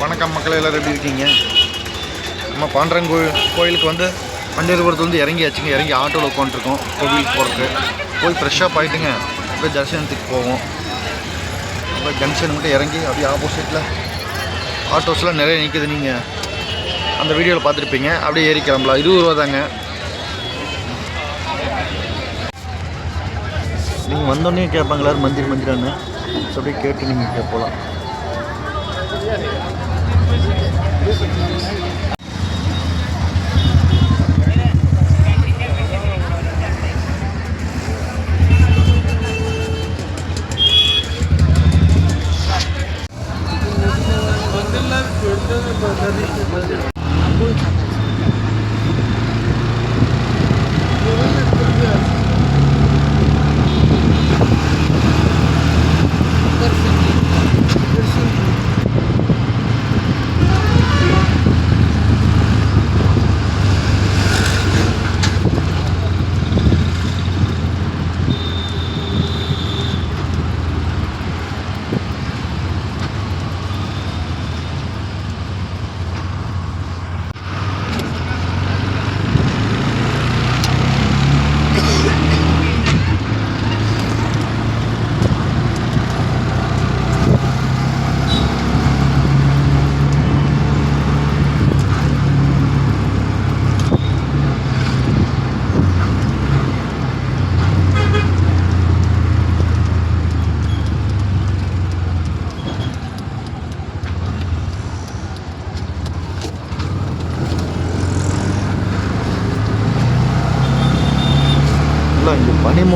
வணக்கம் மக்கள் எல்லோரும் எப்படி இருக்கீங்க? நம்ம பாண்டரன் கோயில் கோயிலுக்கு வந்து பண்டிகைபுரத்துலேருந்து இறங்கியாச்சுங்க. இறங்கி ஆட்டோவில் உட்காந்துருக்கோம் கோவிலுக்கு போகிறதுக்கு போய் ஃப்ரெஷ்ஷாக ஆகிட்டுங்க அப்படியே தரிசனத்துக்கு போவோம். அப்படியே ஜங்ஷன் மட்டும் இறங்கி அப்படியே ஆப்போசிட்டில் ஆட்டோஸ்லாம் நிறைய நிற்குது நீங்கள் அந்த வீடியோவில் பார்த்துருப்பீங்க. அப்படியே ஏறி கிளம்பலாம். இருபது ரூபா தாங்க. நீங்கள் வந்தோடனே கேட்பாங்க எல்லாரும் மந்திர் மந்திரான்னு. ஸோ அப்படியே கேட்டு நீங்கள் போகலாம். இல்லை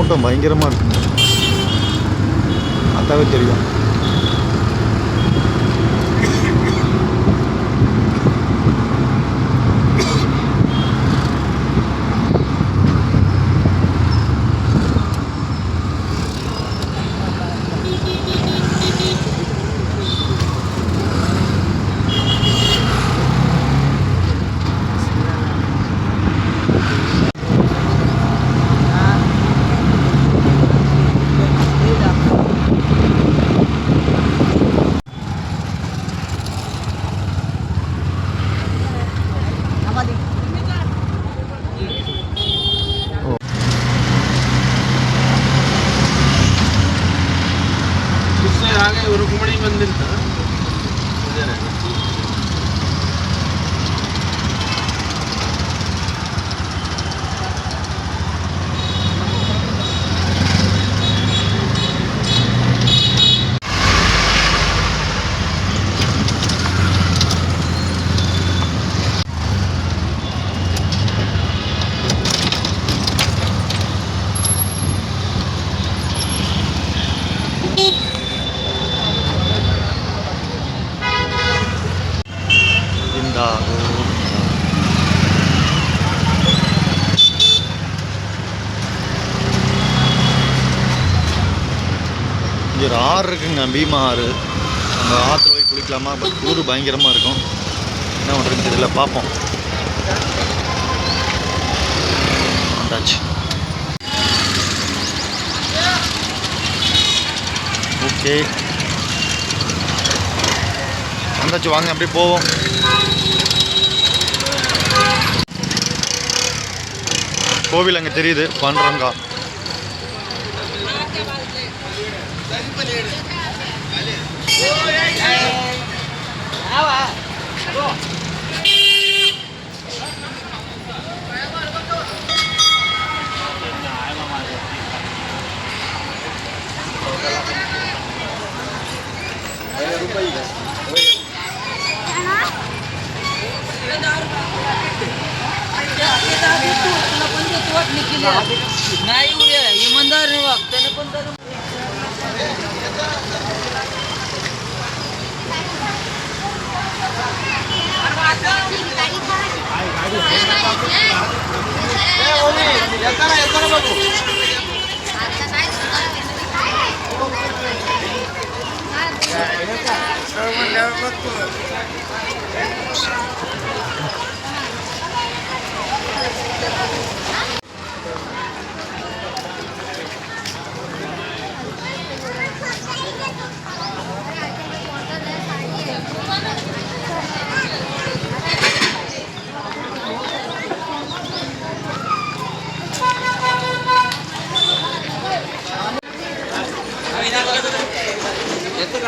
இங்கே பயங்கரமாக இருக்குங்க அதாவே தெரியும். பீமா ஆறு அந்த ஆற்றுல போய் குளிக்கலாமா? பட் டூர் பயங்கரமாக இருக்கும். என்ன பண்ணுறதுன்னு தெரியல. பார்ப்போம் வந்தாச்சு. ஓகே. வந்தாச்சு. வாங்க அப்படியே போவோம். கோவில் அங்கே தெரியுது. பாண்டுரங்கா नाही उद्या इमानदार त्याने पण येताना येताना बघू बघतो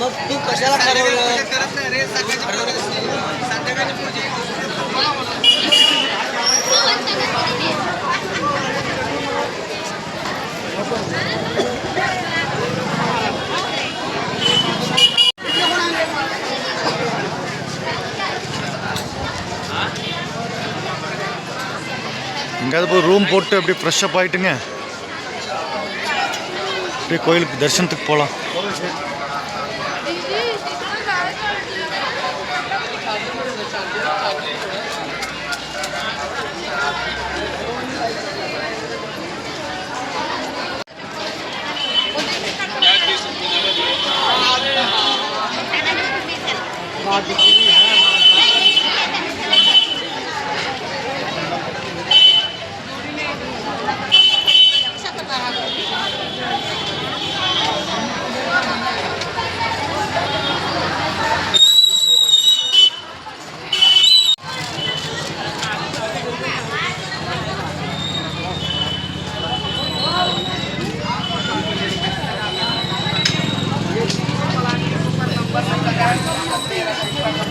मग तू कशाला ठरवलं எங்கேயாவது போய் ரூம் போட்டு அப்படியே ஃப்ரெஷ்அப் ஆகிட்டுங்க அப்படியே கோயிலுக்கு தரிசனத்துக்கு போகலாம்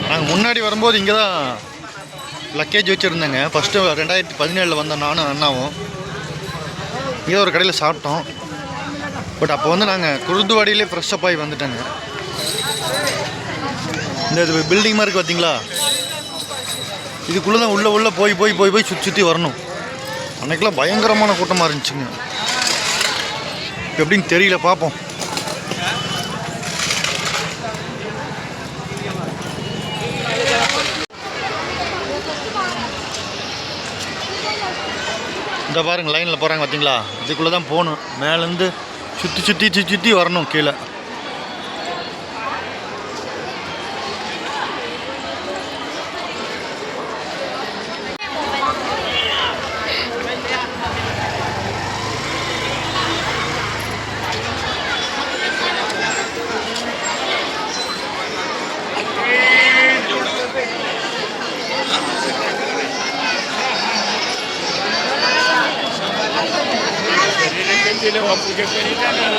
நாங்கள் முன்னாடி வரும்போது இங்கே தான் லக்கேஜ் வச்சுருந்தேங்க. ஃபஸ்ட்டு ரெண்டாயிரத்தி பதினேழில் வந்த நானும் அண்ணாவும். இங்கே ஒரு கடையில் சாப்பிட்டோம். பட் அப்போ வந்து நாங்கள் குருதுவாடியிலே ஃப்ரெஷ்அப் ஆகி வந்துட்டேங்க. இந்த இது பில்டிங் மாதிரி இருக்குது பார்த்தீங்களா இதுக்குள்ளே தான் உள்ளே உள்ளே போய் போய் போய் போய் சுற்றி சுற்றி வரணும். அன்னைக்கெல்லாம் பயங்கரமான கூட்டமாக இருந்துச்சுங்க. எப்படின்னு தெரியல பார்ப்போம் இந்த பாருங்க லைனில் போகிறாங்க பார்த்தீங்களா இதுக்குள்ளே தான் போகணும். மேலேருந்து சுற்றி சுற்றி சுற்றி சுற்றி வரணும் கீழே.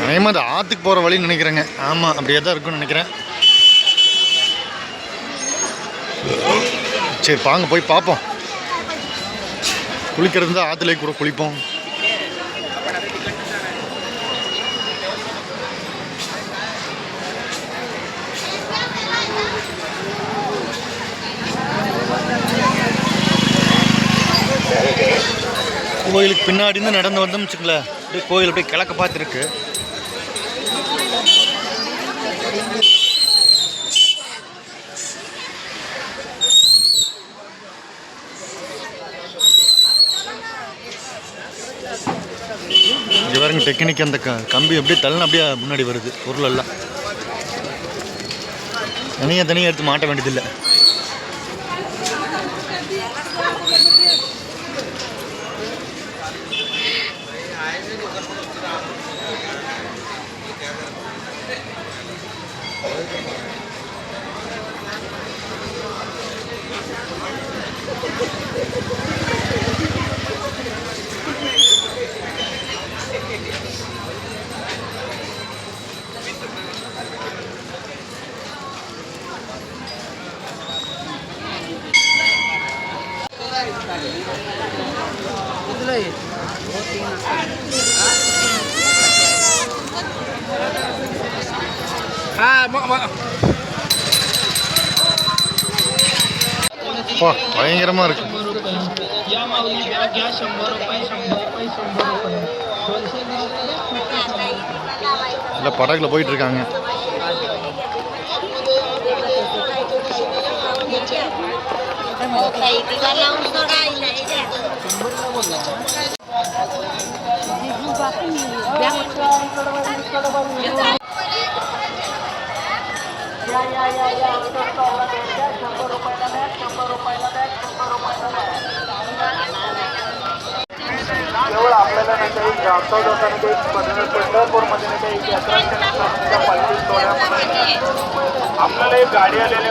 लॉक அது ஆற்றுக்கு போகிற வழின்னு நினைக்கிறேங்க. ஆமாம் அப்படியே தான் இருக்கும்னு நினைக்கிறேன். சரி வாங்க போய் பார்ப்போம். குளிக்கிறது தான் ஆற்றுல கூட குளிப்போம். கோயிலுக்கு பின்னாடி இருந்து நடந்து வந்தோம்னு வச்சுக்கல அப்படியே கோயில் அப்படியே கிழக்க பார்த்துருக்கு. டெக்னிக் அந்த க கம்பி அப்படியே தள்ளன அப்படியே முன்னாடி வருது பொருள் எல்லாம் தனியாக தனியாக எடுத்து மாட்ட வேண்டியதில்லை. இல்லை படகுல போயிட்டு இருக்காங்க इकडे लावून सोडायला केवळ आपल्याला नाही काही जामसाव जाताना काही पंढरपूरमध्ये नाही काही यात्रा त्या पालखी सोहळ्यामध्ये आपल्याला एक गाडी आलेली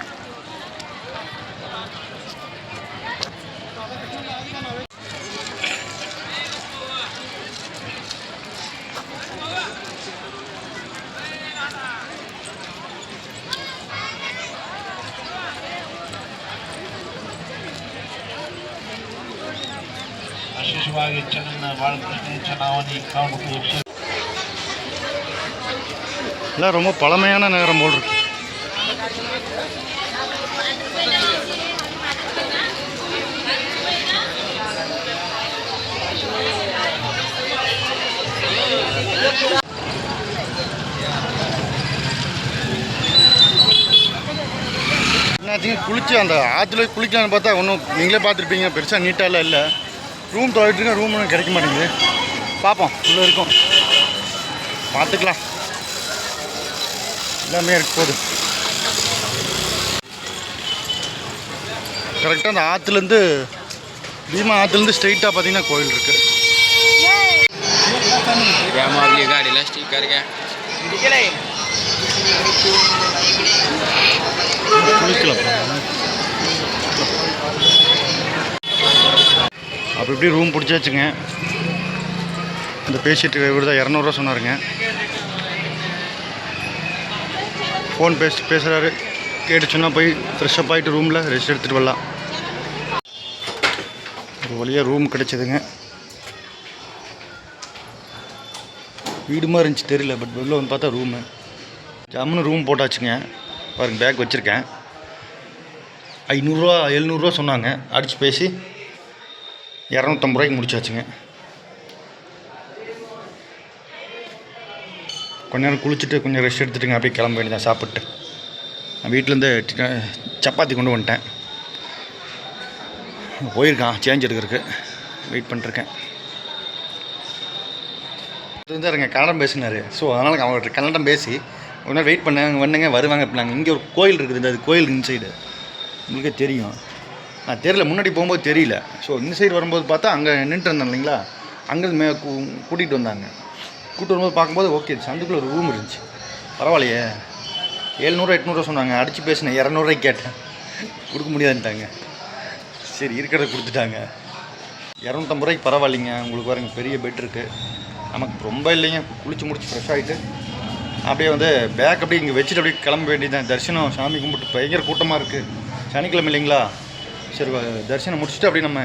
ವಿಶೇಷವಾಗಿ ಚೆನ್ನ ಭಾಳ ಚುನಾವಣೆ ಕಾಣಬೇಕು விஷயம் இல்லை ரொம்ப பழமையான நகரம் போல் இருக்கு. குளிச்சு அந்த ஆற்றுல குளிக்கலான்னு பார்த்தா ஒன்றும் நீங்களே பார்த்துருப்பீங்க பெருசாக நீட்டாலாம் இல்லை. ரூம் தொலைட்டுருக்கேன் ரூம் ஒன்றும் கிடைக்க மாட்டேங்குது. பார்ப்போம் உள்ளே இருக்கும். பார்த்துக்கலாம் எல்லாமே இருக்கு போகுது கரெக்டாக அந்த ஆற்றுலேருந்து பீமா ஆற்றுலேருந்து ஸ்ட்ரெயிட்டாக பார்த்தீங்கன்னா கோயில் இருக்குது ஏமாவிலே காடியில் ஸ்ட்ரீக்காக இருக்கேன் குளிக்கலாம். இப்போ எப்படி ரூம் பிடிச்சாச்சுங்க. இந்த பேசிட்டு இவர் தான் இரநூறுவா சொன்னாருங்க. ஃபோன் பேச பேசுகிறாரு கேட்டு சொன்னால் போய் ஃப்ரெஷ்ஷப் ஆகிட்டு ரூமில் ரெஸ்ட் எடுத்துகிட்டு வரலாம். ஒரு வழியாக ரூம் கிடச்சிதுங்க. வீடு மாதிரி இருந்துச்சு தெரியல. பட் வெளில வந்து பார்த்தா ரூமு ஜம்முன்னு ரூம் போட்டாச்சுங்க. பாருங்க பேக் வச்சுருக்கேன். ஐநூறுரூவா எழுநூறுவா சொன்னாங்க. அடித்து பேசி இரநூத்தம்பது ரூபாய்க்கு முடிச்சாச்சுங்க. கொஞ்ச நேரம் குளிச்சுட்டு கொஞ்சம் ரெஸ்ட் எடுத்துட்டுங்க அப்படியே கிளம்ப வேண்டியதான் சாப்பிட்டு. நான் வீட்டிலேருந்து சப்பாத்தி கொண்டு வந்துட்டேன். போயிருக்கான் சேஞ்ச் எடுக்கிறதுக்கு. வெயிட் பண்ணிட்டுருக்கேன் இருந்தாருங்க கன்னடம் பேசினார். ஸோ அதனால் அவங்கள்ட்ட கன்னடம் பேசி ஒரு நேரம் வெயிட் பண்ணேன் வந்தேங்க வருவாங்க அப்படின்னாங்க. இங்கே ஒரு கோயில் இருக்குது இந்த அது கோயில் இன்சைடு உங்களுக்கே தெரியும். தெரியல முன்னாடி போகும்போது தெரியல. ஸோ இந்த சைடு வரும்போது பார்த்தா அங்கே நின்றுட்டு இருந்தேன் இல்லைங்களா? அங்கே மே கூட்டிகிட்டு வந்தாங்க. கூப்பிட்டு வரும்போது பார்க்கும்போது ஓகே சந்துக்குள்ளே ஒரு ரூம் இருந்துச்சு. பரவாயில்லையே. எழுநூறு எட்நூறுவா சொன்னாங்க. அடித்து பேசினேன் இரநூறுவாய்க்கு கேட்டேன். கொடுக்க முடியாதுன்ட்டாங்க. சரி இருக்கிறத கொடுத்துட்டாங்க. இரநூத்தம்பது ரூபாய்க்கு பரவாயில்லைங்க. உங்களுக்கு பாருங்க பெரிய பெட் இருக்குது நமக்கு ரொம்ப இல்லைங்க. குளிச்சு முடிச்சு ஃப்ரெஷ் ஆகிட்டு அப்படியே வந்து பேக் அப்படியே இங்கே வச்சுட்டு அப்படியே கிளம்ப வேண்டியதுதான். தரிசனம் சாமி கும்பிட்டு பயங்கர கூட்டமாக இருக்குது சனிக்கிழமை இல்லைங்களா? சரி தரிசனம் முடிச்சுட்டு அப்படியே நம்ம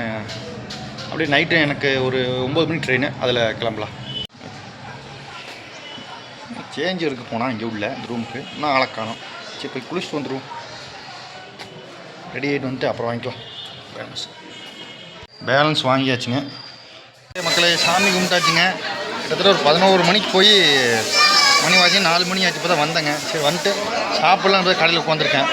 அப்படியே நைட்டு எனக்கு ஒரு ஒம்பது மணி ட்ரெயின் அதில் கிளம்பலாம். சேஞ்ச் இருக்கு போனால் இங்கே உள்ள இந்த ரூமுக்கு நான் ஆளை சரி போய் குளிச்சுட்டு வந்துடுவோம் ரெடி ஆகிட்டு வந்துட்டு அப்புறம் வாங்கிக்கலாம். பேலன்ஸ் பேலன்ஸ் வாங்கியாச்சுங்க. மக்களை சாமி கும்பிட்டாச்சுங்க. கிட்டத்தட்ட ஒரு பதினோரு மணிக்கு போய் மணி வாங்கி நாலு மணி ஆச்சு இப்போ தான் வந்தேங்க. சரி வந்துட்டு சாப்பிட்லாம் கடையில் உட்காந்துருக்கேன்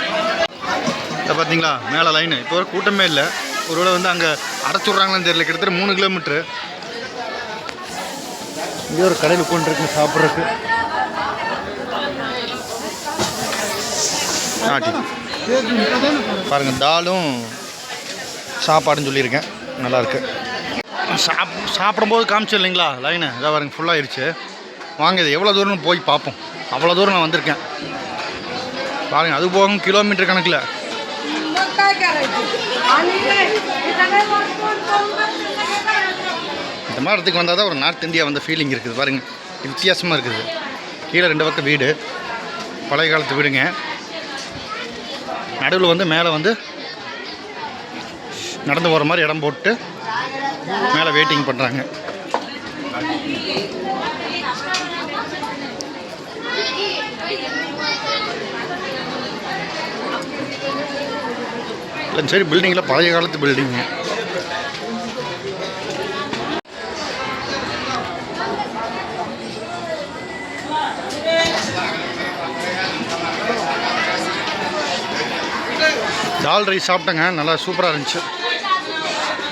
இதை பார்த்தீங்களா? மேலே லைனு இப்போ ஒரு கூட்டமே இல்லை. ஒருவேளை வந்து அங்கே அடைச்சுட்றாங்களான்னு தெரியல. கிட்டத்தட்ட மூணு கிலோமீட்ரு இங்கே ஒரு கடையில் உட்காந்துருக்கு சாப்பிட்றதுக்கு. ஆட்டி பாருங்கள் தாலும் சாப்பாடுன்னு சொல்லியிருக்கேன். நல்லாயிருக்கு சாப் சாப்பிடும்போது காமிச்சு இல்லைங்களா? லைனு இதாக பாருங்க ஃபுல்லாகிடுச்சு வாங்க இது எவ்வளோ தூரம்னு போய் பார்ப்போம். அவ்வளோ தூரம் நான் வந்திருக்கேன். பாருங்கள் அது போகும் கிலோமீட்டர் கணக்கில். இந்த மாதிரி இடத்துக்கு வந்தால் தான் ஒரு நார்த் இந்தியா வந்த ஃபீலிங் இருக்குது. பாருங்க வித்தியாசமாக இருக்குது. கீழே ரெண்டு பக்கம் வீடு. பழைய காலத்து வீடுங்க. நடுவில் வந்து மேலே வந்து நடந்து போகிற மாதிரி இடம் போட்டு மேலே வெயிட்டிங் பண்ணுறாங்க இல்லை சரி பில்டிங்கில் பழைய காலத்து பில்டிங்கு தால் ரைஸ் சாப்பிட்டேங்க நல்லா சூப்பராக இருந்துச்சு.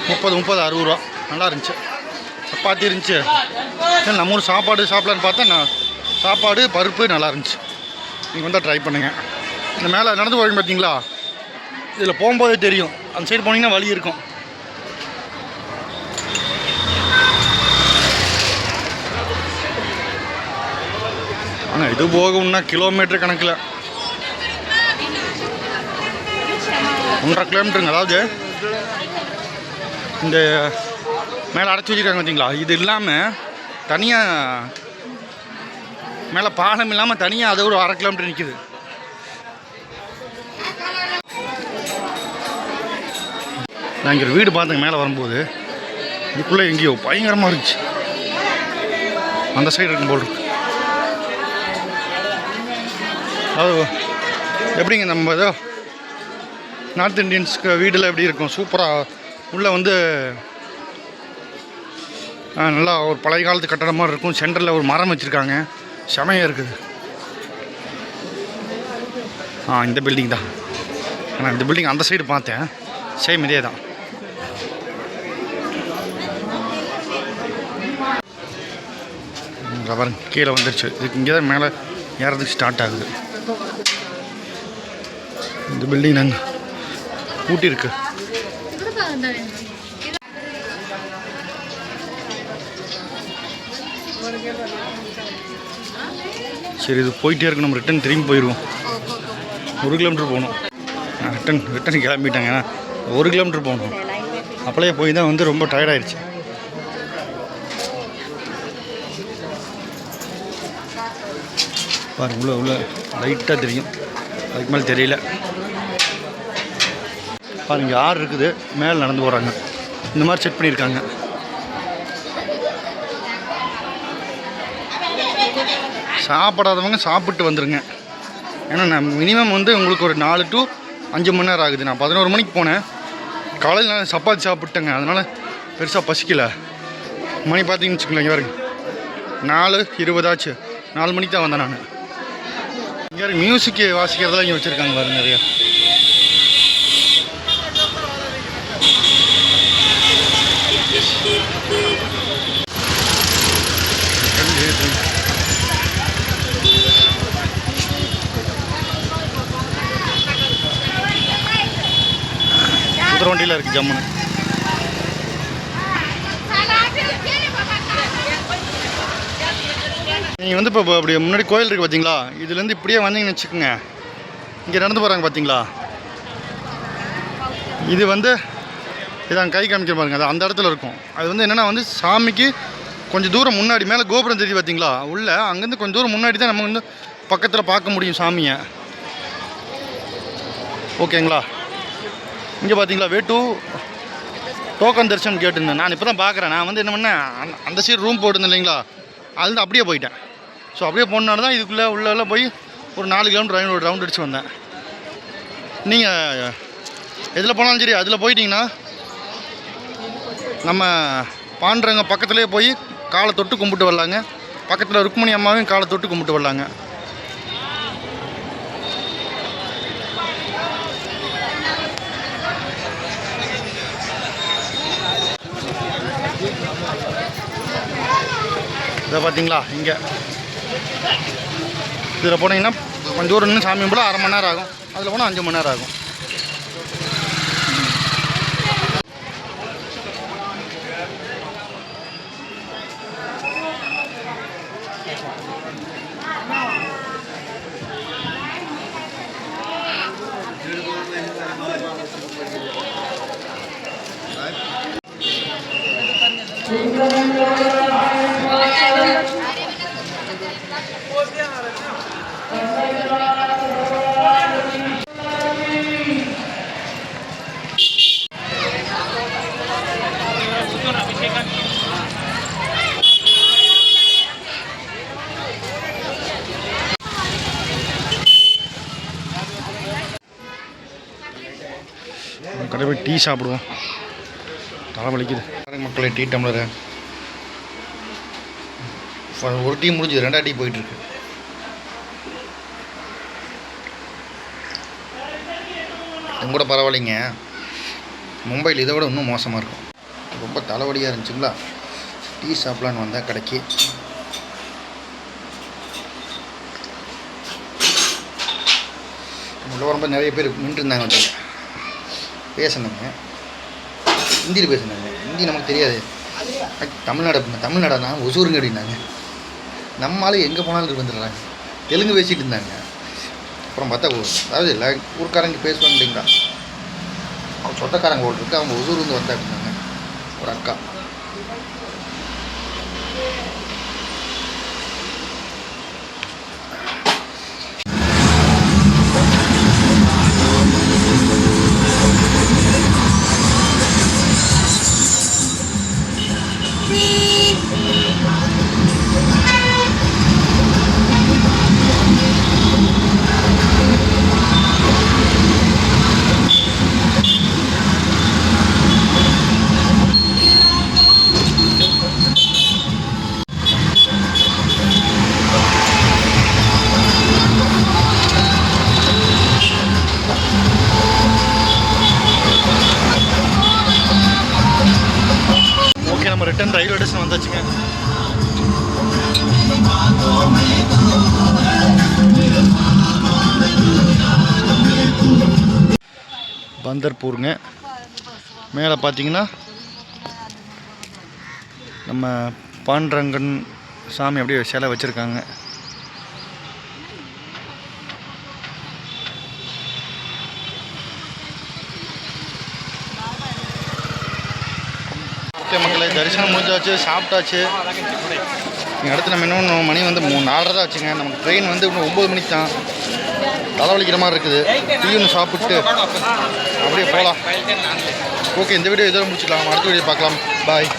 முப்பது முப்பது அறுபது ரூபா. நல்லா இருந்துச்சு. சப்பாத்தி இருந்துச்சு. நம்ம ஊர் சாப்பாடு சாப்பிட்லான்னு பார்த்தா நான் சாப்பாடு பருப்பு நல்லா இருந்துச்சு. நீங்கள் வந்தால் ட்ரை பண்ணுங்கள் இந்த மேலே நடந்து போவீங்க பார்த்தீங்களா? இதில் போகும்போதே தெரியும். அந்த சைடு போனீங்கன்னா வழி இருக்கும். ஆனால் இது போகும்னா கிலோமீட்டர் கணக்கில். ஒன்றரை கிலோமீட்டருங்க அதாவது இந்த மேலே அடைச்சி வச்சுருக்காங்க பார்த்தீங்களா? இது இல்லாமல் தனியாக மேலே பாலம் இல்லாமல் தனியாக அது ஒரு அரை கிலோமீட்டர் நிற்கிது நான் இங்கே ஒரு வீடு பார்த்தேங்க மேலே வரும்போது. இதுக்குள்ளே எங்கேயோ பயங்கரமாக இருந்துச்சு. அந்த சைடு இருக்கும் போல் இருக்கு. அது எப்படிங்க நம்ம ஏதோ நார்த் இந்தியன்ஸ்க்கு வீடெல்லாம் எப்படி இருக்கும்? சூப்பராக உள்ளே வந்து நல்லா ஒரு பழைய காலத்து கட்டடம் மாதிரி இருக்கும். சென்டரில் ஒரு மரம் வச்சுருக்காங்க. செமையாக இருக்குது. ஆ இந்த பில்டிங் தான். ஆனால் இந்த பில்டிங் அந்த சைடு பார்த்தேன். சேம் இதே தான் இங்க பாருங்க கீழே வந்துருச்சு. இதுக்கு இங்கே தான் மேலே ஏறதுக்கு ஸ்டார்ட் ஆகுது. இந்த பில்டிங் நாங்கள் ஊட்டி இருக்கு. சரி இது போயிட்டே இருக்கு. நம்ம ரிட்டன் திரும்பி போயிடுவோம் ஒரு கிலோமீட்டர் போகணும். ரிட்டன் ரிட்டன் கிளம்பிட்டாங்க ஏன்னா ஒரு கிலோமீட்டர் போகணும். அப்பளையே போய் தான் வந்து ரொம்ப டயர்டாயிடுச்சு பாருங்க உள்ள உள்ள. லைட்டாக தெரியும். அதுக்கு மேலே தெரியல. பாருங்க யார் இருக்குது? மேலே நடந்து போகிறாங்க இந்த மாதிரி செட் பண்ணியிருக்காங்க. சாப்பிடாதவங்க சாப்பிட்டு வந்துடுங்க ஏன்னா நான் மினிமம் வந்து உங்களுக்கு ஒரு நாலு டு அஞ்சு மணி நேரம் ஆகுது. நான் பதினோரு மணிக்கு போனேன். காலையில் நான் சப்பாத்தி சாப்பிட்டேங்க அதனால் பெருசாக பசிக்கல. மணி பார்த்தீங்கன்னு வச்சுக்கோங்களேன் இங்கே பாருங்க. நாலு இருபதாச்சு நாலு மணிக்கு தான் வந்தேன் நான். இங்கே மியூசிக் வாசிக்கிறதெல்லாம் இங்கே வச்சுருக்காங்க பாருங்க நிறையா. வண்டியில் இருக்குது ஜம்முன்னு நீங்கள் வந்து இப்போ அப்படி முன்னாடி கோயில் இருக்குது பார்த்தீங்களா இதுலேருந்து இப்படியே வந்தீங்கன்னு வச்சுக்கோங்க. இங்கே நடந்து போகிறாங்க பார்த்தீங்களா இது வந்து இதான் கை காமிக்கிற பாருங்க அது அந்த இடத்துல இருக்கும். அது வந்து என்னென்னா வந்து சாமிக்கு கொஞ்சம் தூரம் முன்னாடி மேலே கோபுரம் தெரியுது பார்த்தீங்களா உள்ள அங்கேருந்து கொஞ்சம் தூரம் முன்னாடி தான் நம்ம வந்து பக்கத்தில் பார்க்க முடியும் சாமியை. ஓகேங்களா? இங்கே பார்த்தீங்களா வே டூ டோக்கன் தரிசனம் கேட்டிருந்தேன். நான் இப்போ தான் பார்க்குறேன் நான் வந்து என்ன பண்ணேன் அந்த- அந்த சைடு ரூம் போட்டிருந்தேன் இல்லைங்களா? அதுலேருந்து அப்படியே போயிட்டேன். ஸோ அப்படியே போனால தான் இதுக்குள்ளே உள்ளெல்லாம் போய் ஒரு நாலு கிலோமீட்டர் ரவுண்ட் ஒரு ரவுண்ட் அடிச்சு வந்தேன். நீங்கள் எதில் போனாலும் சரி அதில் போயிட்டிங்கன்னா நம்ம பாண்டுறவங்க பக்கத்துலேயே போய் காலை தொட்டு கும்பிட்டு வரலாங்க. பக்கத்தில் ருக்மணி அம்மாவையும் காலை தொட்டு கும்பிட்டு வரலாங்க. இதை பார்த்தீங்களா? இங்கே. இதில் போனீங்கன்னா கொஞ்சம் தூரம் இன்னும் சாமி கும்பிட அரை மணி நேரம் ஆகும். அதில் போனால் அஞ்சு மணி நேரம் ஆகும் கடை போய் டீ சாப்பிடுவோம். தலை வலிக்குது மக்களே டீ டம்ளரு. ஒரு டீ முடிஞ்சு ரெண்டா டீ போயிட்டுருக்கு. கூட பரவாயில்லைங்க. மும்பையில் இதை விட இன்னும் மோசமாக இருக்கும். ரொம்ப தலைவலியாக இருந்துச்சுங்களா? டீ சாப்பிட்லான்னு வந்தால் கடைக்கு. உள்ள ரொம்ப நிறைய பேர் நின்று பேசணுங்க. ஹிந்தியில் பேசினாங்க ஹிந்தி நமக்கு தெரியாது. தமிழ்நாடு அப்படின்னா தமிழ்நாடானா? ஒசூருங்க அப்படின்னாங்க. நம்மளால எங்கே போனாலும் வந்துடுறாங்க. தெலுங்கு பேசிகிட்டு இருந்தாங்க. அப்புறம் பார்த்தா அதாவது எல்லா ஊர்க்காரங்க பேசுவாங்க இல்லைங்களா? அவங்க சொந்தக்காரங்க ஓட்டு இருக்கு அவங்க ஒசூர் வந்து வந்தா அப்படின்னாங்க. ஒரு அக்கா. ஸ்டேஷன் வந்தாச்சுங்க பந்தர்பூருங்க. மேலே பார்த்தீங்கன்னா நம்ம பாண்டரங்கன் சாமி அப்படியே சிலை வச்சுருக்காங்க ஓகே மக்களே தரிசனம் முடிஞ்சாச்சு சாப்பிட்டாச்சு. எங்கள் அடுத்து நம்ம இன்னும் மணி வந்து மூணு நாலரை தான் வச்சுங்க நமக்கு ட்ரெயின் வந்து இன்னும் ஒம்பது மணிக்கு தான். தலைவலிக்கிற மாதிரி இருக்குது. டீ ஒன்று சாப்பிட்டு அப்படியே போகலாம் ஓகே இந்த வீடியோ இதோட முடிச்சுக்கலாம். அடுத்த வீடியோ பார்க்கலாம். பாய்